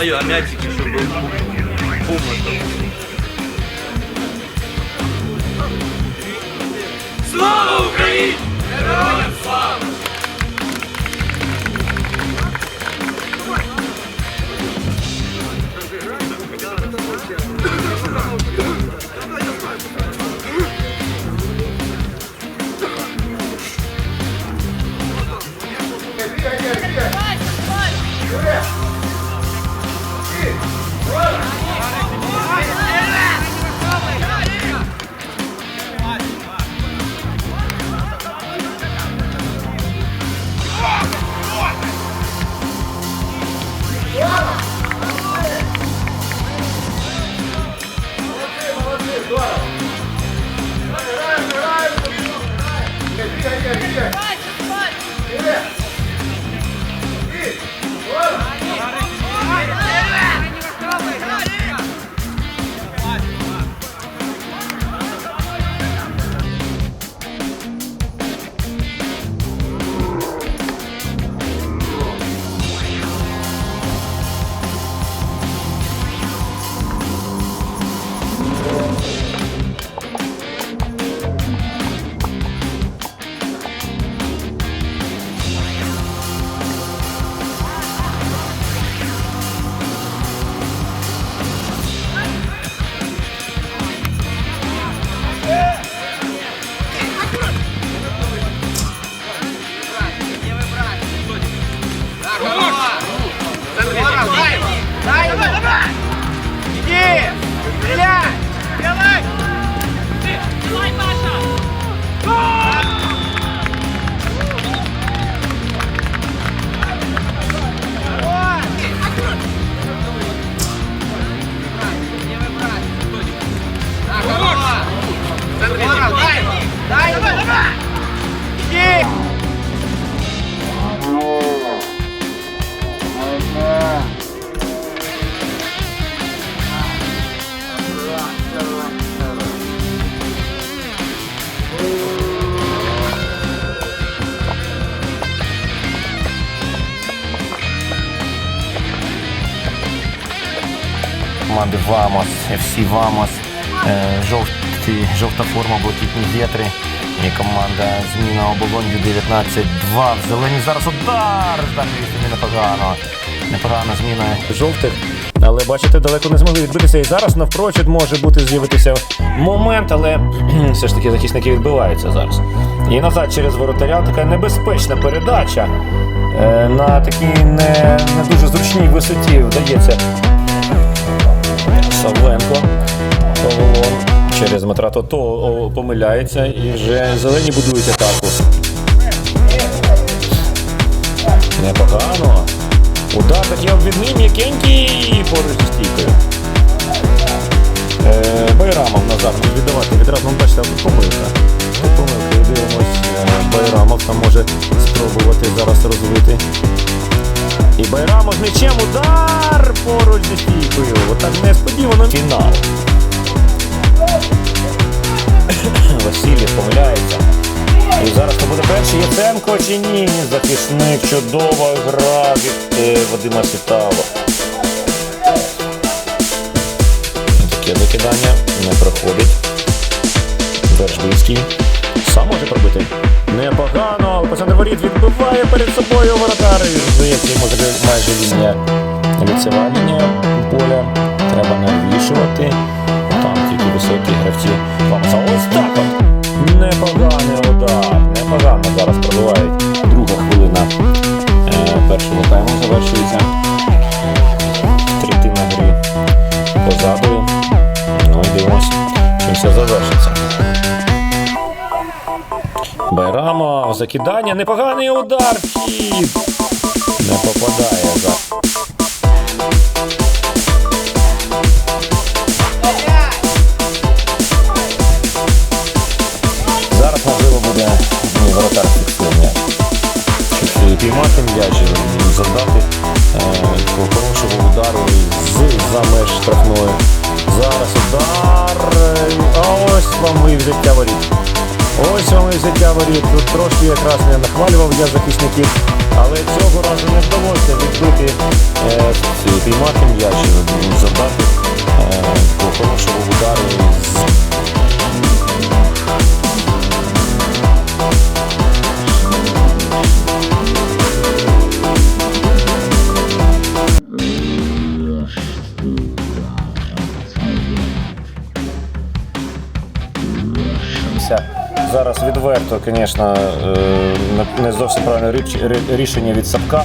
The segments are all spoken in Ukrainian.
свое, а мячики, чтобы бум Слава Україні! Героям слава! Команди Вамос, FC Вамос, е, жовті, жовта форма, блакитні вітри. І команда зміна оболонь 19-2 в зелені. Зараз удар! Дальньої непогано. Непогана зміна жовтих. Але бачите, далеко не змогли відбитися. І зараз навпрочуд може бути з'явитися момент, але все ж таки захисники відбиваються зараз. І назад через воротаря така небезпечна передача. Е, на такій не, не дуже зручній висоті вдається Савленко. Павло через Дмитра Тото помиляється і вже зелені будують атаку. Непогано. Удар такий обвідний, м'якенький поруч стійкою. Е, Байрамов назад не віддавати. Відразу вам бачите, тут помилка. Тут помилка. Дивимось, е, Байрамов там може спробувати зараз розвити. І Байрамов з м'ячем удар поруч зі стійкою. Отак несподівано. Фінал. Васильєв помиляється. І зараз то буде перший Яценко чи ні? Захисник, чудова гра від е, Вадима Сітава. Таке закидання не проходить. Держбицький. Сам може пробити. Непогано. Олександр Воріт відбиває перед собою воротар. І, Здається, йому вже майже лінія. Лицева лінія поля. Треба навішувати. Там тільки високі гравці. вам Ось закидання, непоганий удар, вхід. Не попадає за. Зараз можливо буде воротар фіксує піймати м'яч, завдати е, хорошого удару з за меж штрафної. Зараз удар. е, А ось вам і взяття воріт. Ось вам і взяття воріт. Тут трошки якраз не нахвалював я захисників, але цього разу не вдалося відбити е, піймати м'яч, завдати е, такого хорошого удару. Зараз відверто, звісно, е, не- зовсім правильне рішення від Сапка.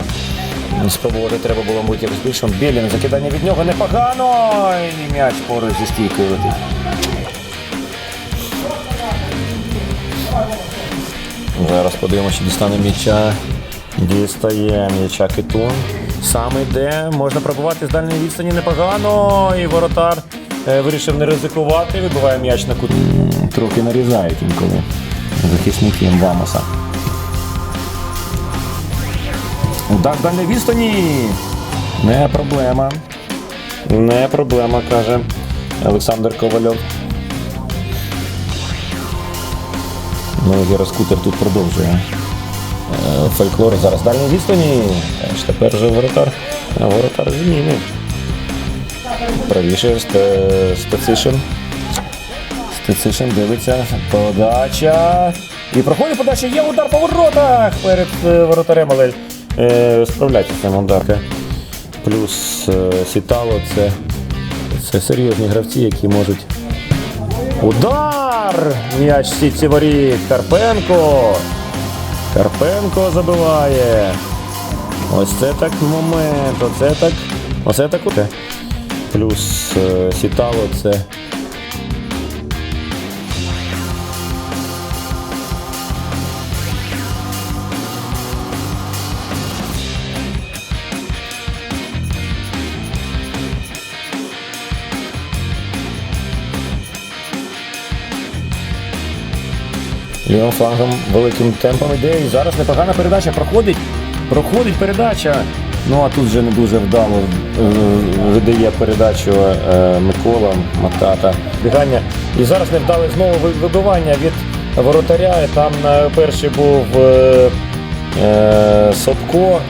Спробувати треба було бути якось більшим. Білін, закидання від нього непогано. І м'яч поруч зі стійкою летить. Зараз подивимося, дістане м'яча. Дістає м'яча Китун. Сам йде, можна пробувати з дальньої відстані непогано. І воротар е, вирішив не ризикувати, вибиває м'яч на кут. Трохи нарізають інколи захисники Мвамоса. Удар з дальньої відстані. Не проблема. Не проблема, каже Олександр Ковальов. Ну, Героскутер тут продовжує. Е, Фольклор зараз дальній відстані. Теж тепер вже воротар. Воротар змінив. Правіше Сте- Стецишин дивиться. Подача. І проходить подача. Є удар по воротах перед е, воротарем, але е, справляється з цим ударка. Плюс е, Сітало це, це серйозні гравці, які можуть Удар! М'яч сітці воріт. Карпенко. Карпенко забиває. Ось це так момент. Оце так. Оце так. Плюс е, сітало це. Лівим флангом великим темпом йде. І зараз непогана передача проходить. Проходить передача. Ну а тут вже не дуже вдало е, видає передачу е, Микола Матата. Бігання. І зараз невдале знову вибивання від воротаря. І Там перший був е, е, Собко.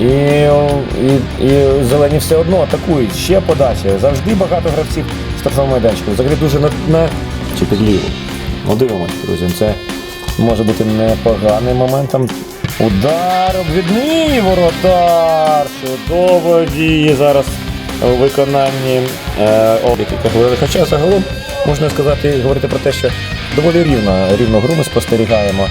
І, і, і зелені все одно атакують. Ще подача. Завжди багато гравців в штрафному майданчику. Взагалі дуже на, на чи під ліву. Ну, дивимось, друзі. Це може бути непоганим моментом. Удар обвідний воротар. Чудово діє зараз у виконанні е, обіки. Хоча загалом можна сказати, говорити про те, що доволі рівно, рівну гру ми спостерігаємо.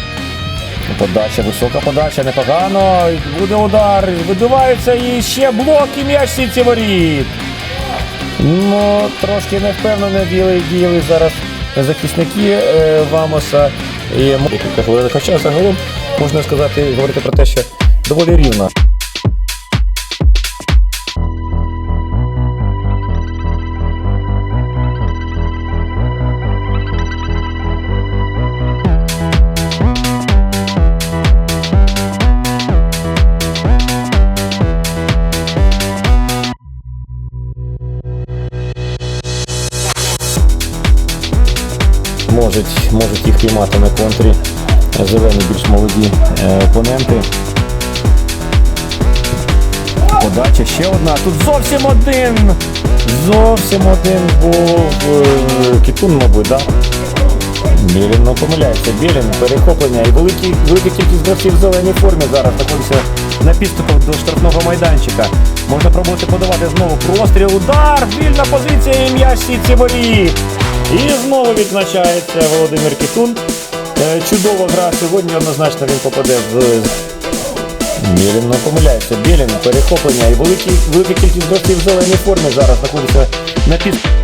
Подача, висока подача, непогано. Буде удар, видувається і ще блок і м'яч сітці воріт. Ну, трошки невпевнено діяли, діяли зараз захисники е, Вамоса і м- кілька хвилин. Хоча загалом можна сказати, говорити про те, що доволі рівно. Можуть їх контрі зелені більш молоді е, опоненти. Подача ще одна. Тут зовсім один. Зовсім один був е, Кітун, мабуть, да? Білін ну, помиляється. Білін, перехоплення і великі, велика кількість гравців в зеленій формі зараз знаходиться на підступах до штрафного майданчика. Можна пробувати подавати знову простріл, удар, вільна позиція і м'яч в сітці воріт. І знову відзначається Володимир Кітун. Е, Чудова гра сьогодні, однозначно він попаде в Білін не помиляється. Білін, перехоплення і великі, кількість гравців в зеленій формі зараз знаходиться на під.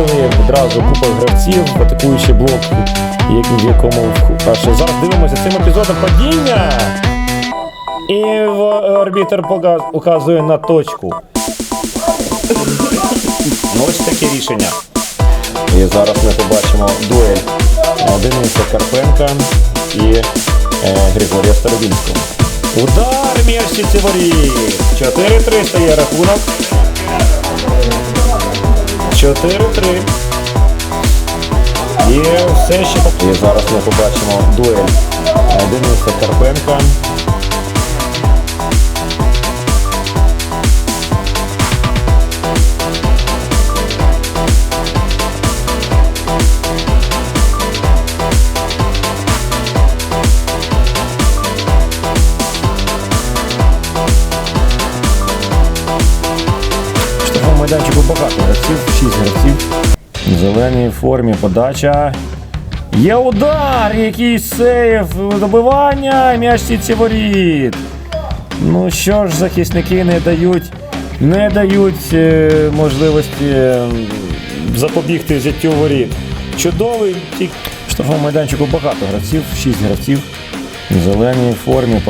Налетіли, відразу купа гравців, атакуючий блок, в якому аж зараз дивимося цим епізодом падіння. І арбітер указує на точку. Ну ось таке рішення. І зараз ми побачимо дуель Дениса Карпенка і е, Григорія Старобінського. Удар м'ясі воріт! 4-3 стає рахунок. 4-3. І все ще і зараз ми побачимо дуель Дениса Карпенка. Гравців, 6 гравців. В зеленій формі подача. Є удар! Який сейф! Добивання! М'яч сітці воріт. Ну що ж, захисники не дають, не дають е, можливості е, запобігти взяттю воріт. Чудовий тік. В штрафному майданчику багато гравців, 6 гравців. В зеленій формі.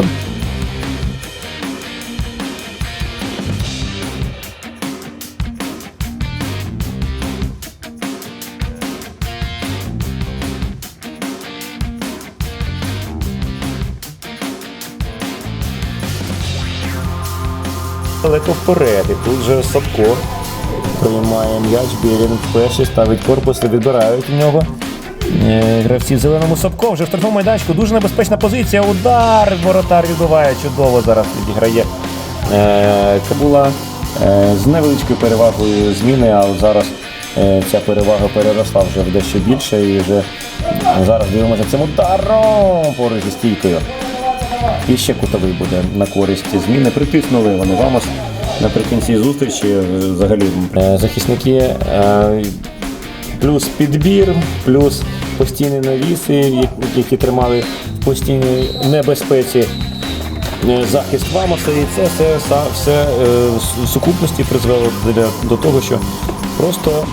Вперед. І тут же Садко приймає м'яч, Бірін перший ставить корпус і відбирають у нього. Е, Гравці в зеленому Садко вже в штрафному майданчику. Дуже небезпечна позиція. Удар. Воротар відбиває. Чудово зараз відіграє. Е, Це була е, з невеличкою перевагою зміни, але зараз ця перевага переросла вже в дещо більше. І вже зараз дивимося цим ударом поруч зі стійкою. І ще кутовий буде на користь зміни. Притиснули вони Вамос наприкінці зустрічі. Взагалі е, захисники е, плюс підбір, плюс постійні навіси, які тримали постійній небезпеці. е, Захист Вамоса, і це все, все, в сукупності призвело до того, що просто